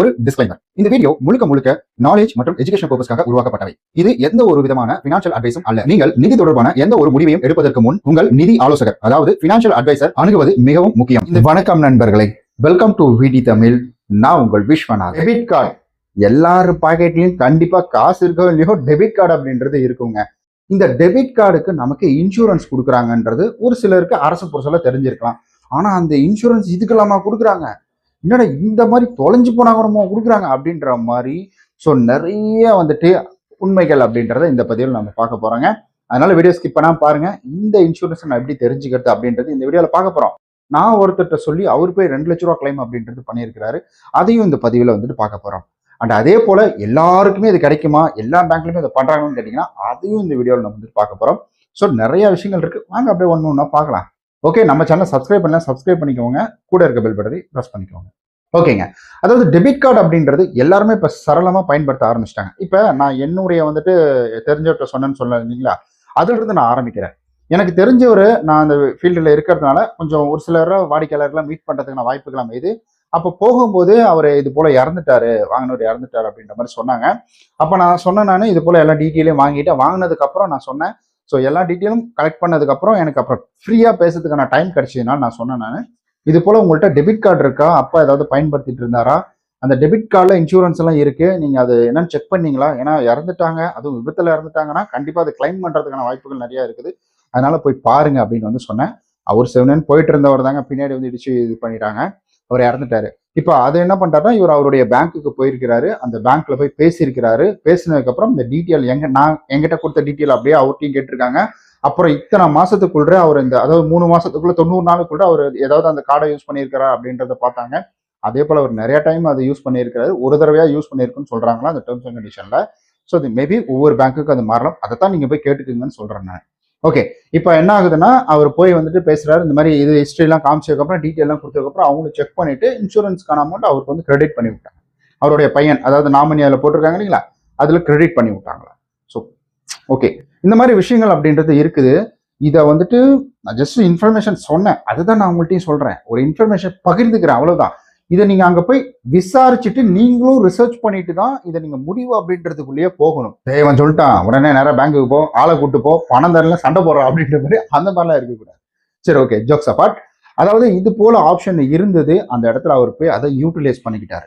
ஒரு டிஸ்க்ளைமர் இந்த வீடியோ முழுக்க முழுக்க நாலேஜ் மற்றும் எஜுகேஷன் பர்பஸ்க்காக உருவாக்கப்பட்டவை. இது எந்த ஒரு விதமான பினான்சியல் அட்வைஸும் அல்ல. நீங்கள் நிதி தொடர்பான எந்த ஒரு முடிவையும் எடுப்பதற்கு முன் உங்கள் நிதி ஆலோசகர் அதாவது பினான்சியல் அட்வைசர் அணுகுவது மிகவும் முக்கியம். இந்த வணக்கம் நண்பர்களே. வெல்கம் டு விடி தமிழ் நான் உங்கள் விஸ்வநாத் டெபிட் கார்டு எல்லார் பாக்கெட்லையும் கண்டிப்பா காசு இருக்கோ இல்லையோ டெபிட் கார்டு அப்படின்றது இருக்குங்க. இந்த டெபிட் கார்டுக்கு நமக்கு இன்சூரன்ஸ் கொடுக்குறாங்கன்றது ஒரு சிலருக்கு அரசு புரசல தெரிஞ்சிருக்கலாம். ஆனா அந்த இன்சூரன்ஸ் இதுக்கெல்லாமா கொடுக்குறாங்க? என்னடா இந்த மாதிரி தொலைஞ்சு போனாங்கிறமோ கொடுக்குறாங்க அப்படின்ற மாதிரி ஸோ நிறைய வந்துட்டு உண்மைகள் அப்படின்றத இந்த பதிவில் நம்ம பார்க்க போகிறோங்க அதனால வீடியோ ஸ்கிப் பண்ணாமல் பாருங்க. இந்த இன்சூரன்ஸ் நான் எப்படி தெரிஞ்சுக்கிறது அப்படின்றது இந்த வீடியோவில் பார்க்க போகிறோம் நான் ஒருத்தர்கிட்ட சொல்லி அவர் போய் ரெண்டு லட்ச ரூபா கிளைம் அப்படின்றது பண்ணியிருக்கிறாரு. அதையும் இந்த பதிவில் வந்துட்டு பார்க்க போகிறோம் அண்ட் அதே போல் எல்லாருக்குமே இது கிடைக்குமா? எல்லா பேங்க்லையுமே இதை பண்ணுறாங்கன்னு கேட்டிங்கன்னா அதையும் இந்த வீடியோவில் நம்ம வந்துட்டு பார்க்க போகிறோம் ஸோ நிறைய விஷயங்கள் இருக்குது வாங்க அப்படியே ஒன்று ஒன்றா பார்க்கலாம். ஓகே நம்ம சேனல் சப்ஸ்கிரைப் பண்ணல சப்ஸ்கிரைப் பண்ணிக்கோங்க. கூட இருக்க பெல் பட்டதை ப்ரெஸ் பண்ணிக்கோங்க. ஓகேங்க அதாவது டெபிட் கார்டு அப்படின்றது எல்லாருமே இப்போ சரளமாக பயன்படுத்த ஆரம்பிச்சிட்டாங்க. இப்போ நான் என்னுடைய வந்துட்டு தெரிஞ்சவர்கிட்ட சொன்னேன்னு சொன்னேன் இல்லைங்களா? அதுல நான் ஆரம்பிக்கிறேன். எனக்கு தெரிஞ்சவர் நான் அந்த ஃபீல்டில் இருக்கிறதுனால கொஞ்சம் ஒரு சிலர் வாடிக்கையாளர்லாம் மீட் பண்ணுறதுக்கான வாய்ப்புகள் அமையுது. அப்போ போகும்போது அவர் இது போல் இறந்துட்டாரு வாங்கினவர் இறந்துட்டாரு அப்படின்ற மாதிரி சொன்னாங்க. அப்போ நான் சொன்னேன் நான் இது போல் எல்லா டீட்டெயிலையும் வாங்கிட்டு வாங்கினதுக்கப்புறம் நான் சொன்னேன் ஸோ எல்லா டீட்டெயிலும் கலெக்ட் பண்ணதுக்கப்புறம் எனக்கு அப்புறம் ஃப்ரீயாக பேசுறதுக்கான டைம் கிடச்சிதுன்னா நான் சொன்னேன் நான். இது போல் உங்கள்கிட்ட டெபிட் கார்டு இருக்கா? அப்பா ஏதாவது பயன்படுத்திட்டு இருந்தாரா? அந்த டெபிட் கார்டில் இன்சூரன்ஸ் எல்லாம் இருக்குது நீங்கள் அது என்னன்னு செக் பண்ணீங்களா? ஏன்னா இறந்துட்டாங்க. அதுவும் விபத்தில் இறந்துட்டாங்கன்னா கண்டிப்பாக அது கிளைம் பண்ணுறதுக்கான வாய்ப்புகள் நிறையா இருக்குது. அதனால் போய் பாருங்க அப்படின்னு வந்து சொன்னேன். அவர் செவனேன்னு போயிட்டு இருந்தவர் தாங்க. பின்னாடி வந்து இடிச்சு இது பண்ணிட்டாங்க. அவர் இறந்துட்டாரு. இப்போ அதை என்ன பண்ணிட்டாருன்னா இவர் அவருடைய பேங்க்குக்கு போயிருக்கிறாரு. அந்த பேங்க்ல போய் பேசியிருக்கிறாரு. பேசினதுக்கப்புறம் இந்த டீட்டெயில் எங்க நான் எங்கிட்ட கொடுத்த டீட்டெயில் அப்படியே அவர்கிட்டையும் கேட்டிருக்காங்க. அப்புறம் இத்தனை மாசத்துக்குள்ள அவர் இந்த அதாவது மூணு மாசத்துக்குள்ள தொண்ணூறு நாளுக்குள்ள அவர் ஏதாவது அந்த கார்டை யூஸ் பண்ணியிருக்கிறா அப்படின்றத பார்த்தாங்க. அதே போல் அவர் நிறைய டைம் அதை யூஸ் பண்ணியிருக்கிறாரு. ஒரு தடவையாக யூஸ் பண்ணியிருக்குன்னு சொல்கிறாங்களா அந்த டேர்ம்ஸ் அண்ட் கண்டிஷனில் ஸோ அது மேபி ஒவ்வொரு பேங்க்குக்கு அது மாறலாம் அதை தான் நீங்கள் போய் கேட்டுக்குங்கன்னு சொல்கிறேன் நான். ஓகே இப்போ என்ன ஆகுதுன்னா அவர் போய் வந்துட்டு பேசுறாரு இந்த மாதிரி இது ஹிஸ்ட்ரிலாம் காமிச்சதுக்கப்புறம் டீட்டெயிலாம் கொடுத்ததுக்கப்புறம் அவங்களும் செக் பண்ணிட்டு இன்சூரன்ஸ்க்கான அமௌண்ட் அவருக்கு வந்து கிரெடிட் பண்ணி விட்டாங்க. அவருடைய பையன் அதாவது நாமினி அதில் போட்டிருக்காங்க இல்லைங்களா? அதில் கிரெடிட் பண்ணி விட்டாங்களா? ஸோ ஓகே இந்த மாதிரி விஷயங்கள் அப்படின்றது இருக்குது. இதை வந்துட்டு நான் ஜஸ்ட் இன்ஃபர்மேஷன் சொன்னேன். அதுதான் நான் உங்கள்கிட்டயும் சொல்கிறேன் ஒரு இன்ஃபர்மேஷன் பகிர்ந்துக்கிறேன் அவ்வளோதான் இதை நீங்க அங்க போய் விசாரிச்சுட்டு நீங்களும் ரிசர்ச் பண்ணிட்டு தான் இதை நீங்க முடிவு அப்படின்றதுக்குள்ளேயே போகணும். தேவன் சொல்லிட்டான் உடனே நேரம் பேங்க்குக்கு போ ஆளை கூட்டு போ பணம் தரல சண்டை போடுறோம் அப்படின்ற மாதிரி அந்த மாதிரிலாம் இருக்கக்கூடாது. சரி ஓகே ஜோக்ஸ் அபார்ட் அதாவது இது போல ஆப்ஷன் இருந்தது அந்த இடத்துல அவர் போய் அதை யூட்டிலைஸ் பண்ணிக்கிட்டாரு.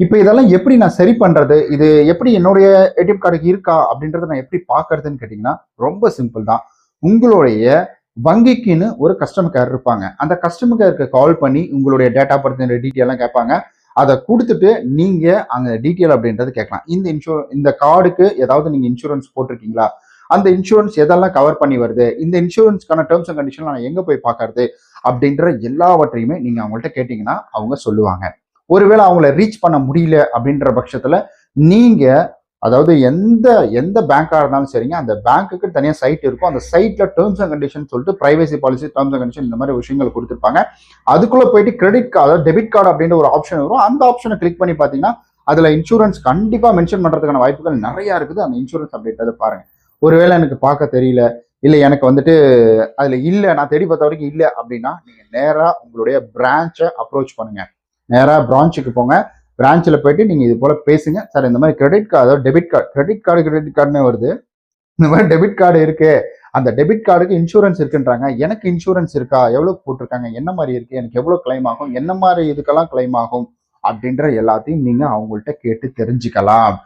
இப்போ இதெல்லாம் எப்படி நான் சரி பண்றது? இது எப்படி என்னுடைய ஏடிஎம் கார்டுக்கு இருக்கா அப்படின்றத நான் எப்படி பார்க்கறதுன்னு கேட்டிங்கன்னா ரொம்ப சிம்பிள் தான். உங்களுடைய வங்கிக்குன்னு ஒரு கஸ்டமர் கேர் இருப்பாங்க. அந்த கஸ்டமர் கேருக்கு கால் பண்ணி உங்களுடைய டேட்டா பற்றின டீட்டெயிலாம் கேட்பாங்க. அதை கொடுத்துட்டு நீங்க அங்க டீட்டெயில் அப்படின்றது கேட்கலாம். இந்த இன்சூர் இந்த கார்டுக்கு ஏதாவது நீங்க இன்சூரன்ஸ் போட்டிருக்கீங்களா? அந்த இன்சூரன்ஸ் எதெல்லாம் கவர் பண்ணி வருது? இந்த இன்சூரன்ஸ்க்கான டேர்ம்ஸ் அண்ட் கண்டிஷன் நான் எங்க போய் பார்க்கறது? அப்படின்ற எல்லாவற்றையுமே நீங்க அவங்கள்ட்ட கேட்டீங்கன்னா அவங்க சொல்லுவாங்க. ஒருவேளை அவங்கள ரீச் பண்ண முடியல அப்படின்ற பட்சத்துல நீங்க அதாவது எந்த எந்த பேங்காக இருந்தாலும் சரிங்க அந்த பேங்க்குக்கு தனியாக சைட் இருக்கும். அந்த சைட்டில் டேர்ம்ஸ் அண்ட் கண்டிஷன் சொல்லிட்டு privacy policy terms and condition இந்த மாதிரி விஷயங்கள் கொடுத்துருப்பாங்க. அதுக்குள்ளே போயிட்டு கிரெடிட் கார்டு அதாவது டெபிட் கார்டு அப்படின்ற ஒரு ஆப்ஷன் வரும். அந்த ஆப்ஷனை கிளிக் பண்ணி பார்த்தீங்கன்னா அதில் இன்சூரன்ஸ் கண்டிப்பாக மென்ஷன் பண்ணுறதுக்கான வாய்ப்புகள் நிறையா இருக்குது. அந்த இன்சூரன்ஸ் அப்படின்றத பாருங்கள் ஒருவேளை எனக்கு பார்க்க தெரியல இல்லை எனக்கு வந்துட்டு அதில் இல்லை நான் தேடி பார்த்த வரைக்கும் இல்லை அப்படின்னா நீங்கள் நேராக உங்களுடைய பிரான்ச்சை அப்ரோச் பண்ணுங்கள் நேராக பிரான்ச்சுக்கு போங்க. பிரான்ச்சில் போயிட்டு நீங்கள் இது போல பேசுங்க. சார் இந்த மாதிரி கிரெடிட் கார்டு அதாவது debit card credit card credit கார்டுன்னு வருது. இந்த மாதிரி டெபிட் கார்டு இருக்கு. அந்த டெபிட் கார்டுக்கு இன்சூரன்ஸ் இருக்குன்றாங்க. எனக்கு இன்சூரன்ஸ் இருக்கா? எவ்வளோ போட்டிருக்காங்க? என்ன மாதிரி இருக்கு? எனக்கு எவ்வளோ கிளைம் ஆகும்? என்ன மாதிரி இதுக்கெல்லாம் கிளைம் ஆகும்? அப்படின்ற எல்லாத்தையும் நீங்க அவங்கள்ட்ட கேட்டு தெரிஞ்சுக்கலாம்.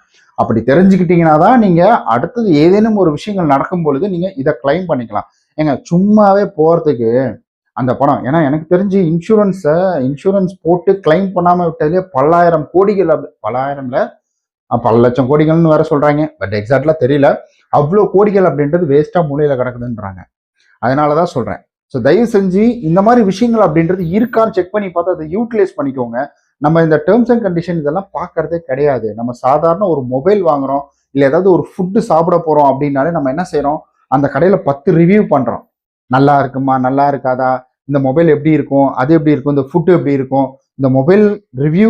அப்படி தெரிஞ்சுக்கிட்டீங்கன்னா தான் நீங்க அடுத்தது ஏதேனும் ஒரு விஷயங்கள் நடக்கும் பொழுது நீங்க இதை கிளைம் பண்ணிக்கலாம். ஏங்க சும்மாவே போறதுக்கு அந்த பணம் ஏன்னா எனக்கு தெரிஞ்சு இன்சூரன்ஸை இன்சூரன்ஸ் போட்டு கிளைம் பண்ணாமல் விட்டதுலேயே பல்லாயிரம் கோடிகள் அப்படி பல்லாயிரம்ல பல லட்சம் கோடிகள்னு வேற சொல்கிறாங்க பட் எக்ஸாக்ட்லா தெரியல. அவ்வளோ கோடிகள் அப்படின்றது வேஸ்ட்டாக மூலையில் கிடக்குதுன்றாங்க. அதனால தான் சொல்கிறேன் ஸோ தயவு செஞ்சு இந்த மாதிரி விஷயங்கள் அப்படின்றது இருக்கான்னு செக் பண்ணி பார்த்து அதை யூட்டிலைஸ் பண்ணிக்கோங்க. நம்ம இந்த டேர்ம்ஸ் அண்ட் கண்டிஷன் இதெல்லாம் பார்க்கறதே கிடையாது. நம்ம சாதாரண ஒரு மொபைல் வாங்குறோம் இல்லை ஏதாவது ஒரு ஃபுட்டு சாப்பிட போகிறோம் அப்படின்னாலே நம்ம என்ன செய்கிறோம் அந்த கடையில் பத்து ரிவ்யூ பண்ணுறோம் நல்லா இருக்குமா நல்லா இருக்காதா? இந்த மொபைல் எப்படி இருக்கும்? அது எப்படி இருக்கும்? இந்த ஃபுட்டு எப்படி இருக்கும்? இந்த மொபைல் ரிவ்யூ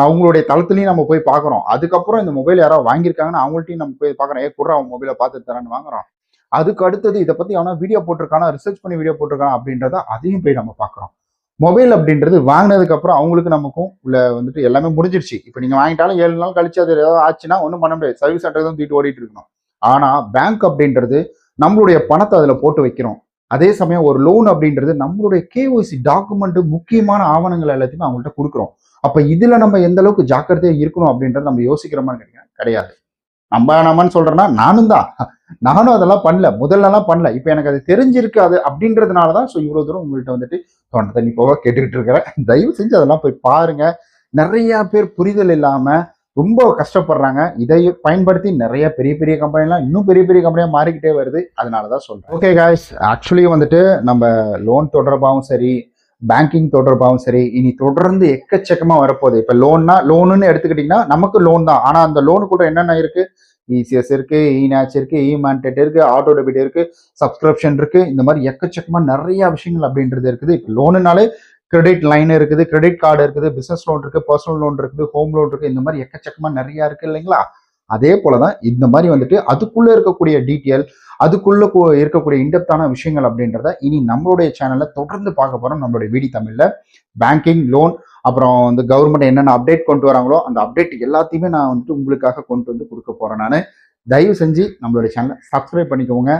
அவங்களுடைய தளத்துலையும் நம்ம போய் பார்க்குறோம் அதுக்கப்புறம் இந்த மொபைல் யாராவது வாங்கியிருக்காங்கன்னா அவங்கள்ட்டையும் நம்ம போய் பார்க்குறோம் ஏ குடுற அவன் மொபைலை பார்த்து தரேன்னு வாங்குறோம். அதுக்கு அடுத்தது இதை பற்றி அவனா வீடியோ போட்டிருக்கானா ரிசர்ச் பண்ணி வீடியோ போட்டிருக்கானா அப்படின்றத அதையும் போய் நம்ம பார்க்குறோம் மொபைல் அப்படின்றது வாங்கினதுக்கு அப்புறம் அவங்களுக்கு நமக்கும் உள்ள வந்துட்டு எல்லாமே முடிஞ்சிருச்சு. இப்போ நீங்கள் வாங்கிட்டாலும் ஏழு நாள் கழிச்சு அது ஏதாவது ஆச்சுன்னா ஒன்றும் பண்ண முடியாது. சர்வீஸ் சென்டர் தான் தூக்கிட்டு ஓடிட்டு இருக்கணும். ஆனால் பேங்க் அப்படின்றது நம்மளுடைய பணத்தை அதில் போட்டு வைக்கிறோம். அதே சமயம் ஒரு லோன் அப்படின்றது நம்மளுடைய கேஒய்சி டாக்குமெண்ட் முக்கியமான ஆவணங்கள் எல்லாத்தையுமே அவங்கள்ட்ட கொடுக்குறோம். அப்போ இதில் நம்ம எந்த அளவுக்கு ஜாக்கிரதையாக இருக்கணும் அப்படின்றத நம்ம யோசிக்கிற மாதிரி கிடையாது. நம்ம நம்மன்னு சொல்றேன்னா நானும் தான். நானும் அதெல்லாம் பண்ணல. முதல்லலாம் பண்ணல. இப்போ எனக்கு அது தெரிஞ்சிருக்கு அது அப்படின்றதுனால தான் ஸோ இவ்வளோ தூரம் உங்கள்கிட்ட வந்துட்டு தொண்டை தண்ணி போக கேட்டுக்கிட்டு இருக்கிறேன் தயவு செஞ்சு அதெல்லாம் போய் பாருங்க. நிறைய பேர் புரிதல் இல்லாமல் ரொம்ப கஷ்டப்படுறாங்க. இதை பயன்படுத்தி நிறைய பெரிய பெரிய கம்பெனிலாம் இன்னும் பெரிய பெரிய கம்பெனியாக மாறிக்கிட்டே வருது. அதனால தான் சொல்கிறேன் ஓகே காய்ஸ் ஆக்சுவலி வந்துட்டு நம்ம லோன் தொடர்பாகவும் சரி பேங்கிங் தொடர்பாகவும் சரி இனி தொடர்ந்து எக்கச்சக்கமாக வரப்போகுது. இப்போ லோன்னா லோனுன்னு எடுத்துக்கிட்டிங்கன்னா நமக்கு லோன் தான். ஆனால் அந்த லோனுக்குள்ள என்னென்ன இருக்குது இசிஎஸ் இருக்கு இநாச் இருக்கு இ மான்டெட் இருக்கு ஆட்டோ டெபிட் இருக்கு சப்ஸ்கிரிப்ஷன் இருக்கு. இந்த மாதிரி எக்கச்சக்கமா நிறைய விஷயங்கள் அப்படின்றது இருக்குது. இப்போ லோனுனாலே கிரெடிட் லைன் இருக்குது கிரெடிட் கார்டு இருக்குது பிசினஸ் லோன் இருக்கு பர்சனல் லோன் இருக்குது ஹோம் லோன் இருக்கு இந்த மாதிரி எக்கச்சக்கமா நிறைய இருக்கு இல்லைங்களா? அதே போலதான் இந்த மாதிரி வந்துட்டு அதுக்குள்ள இருக்கக்கூடிய டீட்டெயில் அதுக்குள்ள இருக்கக்கூடிய இன்டெப்தான விஷயங்கள் அப்படின்றத இனி நம்மளுடைய சேனல்ல தொடர்ந்து பார்க்க போறோம் நம்மளுடைய வீடி தமிழ்ல. பேங்கிங் லோன் அப்புறம் வந்து கவர்மெண்ட் என்னென்ன அப்டேட் கொண்டு வராங்களோ அந்த அப்டேட் எல்லாத்தையுமே நான் வந்துட்டு உங்களுக்காக கொண்டு வந்து கொடுக்க போறேன் நான். தயவு செஞ்சு நம்மளுடைய சேனலை சப்ஸ்கிரைப் பண்ணிக்கோங்க.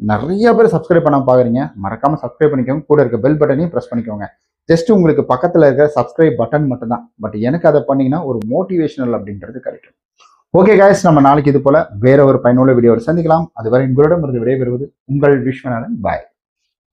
நிறைய பேர் சப்ஸ்கிரைப் பண்ண பாக்குறீங்க. மறக்காம சப்ஸ்கிரைப் பண்ணிக்கோங்க. கூட இருக்க பெல் பட்டனையும் ப்ரெஸ் பண்ணிக்கோங்க. ஜஸ்ட் உங்களுக்கு பக்கத்தில் இருக்கிற சப்ஸ்கிரைப் பட்டன் மட்டும்தான். பட் எனக்கு அதை பண்ணீங்கன்னா ஒரு மோட்டிவேஷனல் அப்படின்றது கிடைக்கும். ஓகே காய்ஸ் நம்ம நாளைக்கு இது போல வேற ஒரு பயனுள்ள வீடியோவில் சந்திக்கலாம். அதுவரை உங்களிடம் இருந்து விடைபெறுவது உங்கள் விஸ்வநாதன். பாய்